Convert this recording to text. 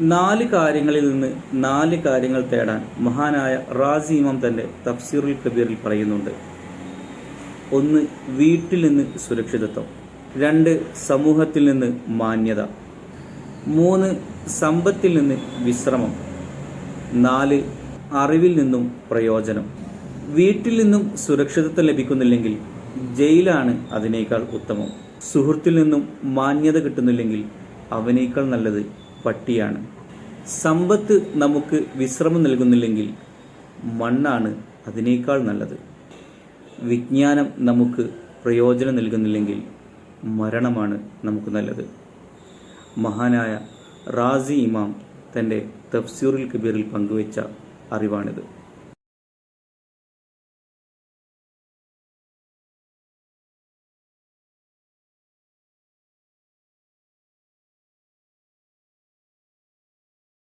നാല് കാര്യങ്ങളിൽ നിന്ന് നാല് കാര്യങ്ങൾ തേടാൻ മഹാനായ റാസി ഇമാം തന്റെ തഫ്സീറുൽ കബീറിൽ പറയുന്നുണ്ട്. ഒന്ന് വീട്ടിൽ നിന്ന് സുരക്ഷിതത്വം. രണ്ട് സമൂഹത്തിൽ നിന്ന് മാന്യത. മൂന്ന് സമ്പത്തിൽ നിന്ന് വിശ്രമം. നാല് അറിവിൽ നിന്നും പ്രയോജനം. വീട്ടിൽ നിന്നും സുരക്ഷിതത്വം ലഭിക്കുന്നില്ലെങ്കിൽ ജയിലാണ് അതിനേക്കാൾ ഉത്തമം. സുഹൃത്തിൽ നിന്നും മാന്യത കിട്ടുന്നില്ലെങ്കിൽ അവനേക്കാൾ നല്ലത് പട്ടിയാണ്. സമ്പത്ത് നമുക്ക് വിശ്രമം നൽകുന്നില്ലെങ്കിൽ മണ്ണാണ് അതിനേക്കാൾ നല്ലത്. വിജ്ഞാനം നമുക്ക് പ്രയോജനം നൽകുന്നില്ലെങ്കിൽ മരണമാണ് നമുക്ക് നല്ലത്. മഹാനായ റാസി ഇമാം തന്റെ തഫ്സീറുൽ കബീറിൽ പങ്കുവച്ച അറിവാണിത്.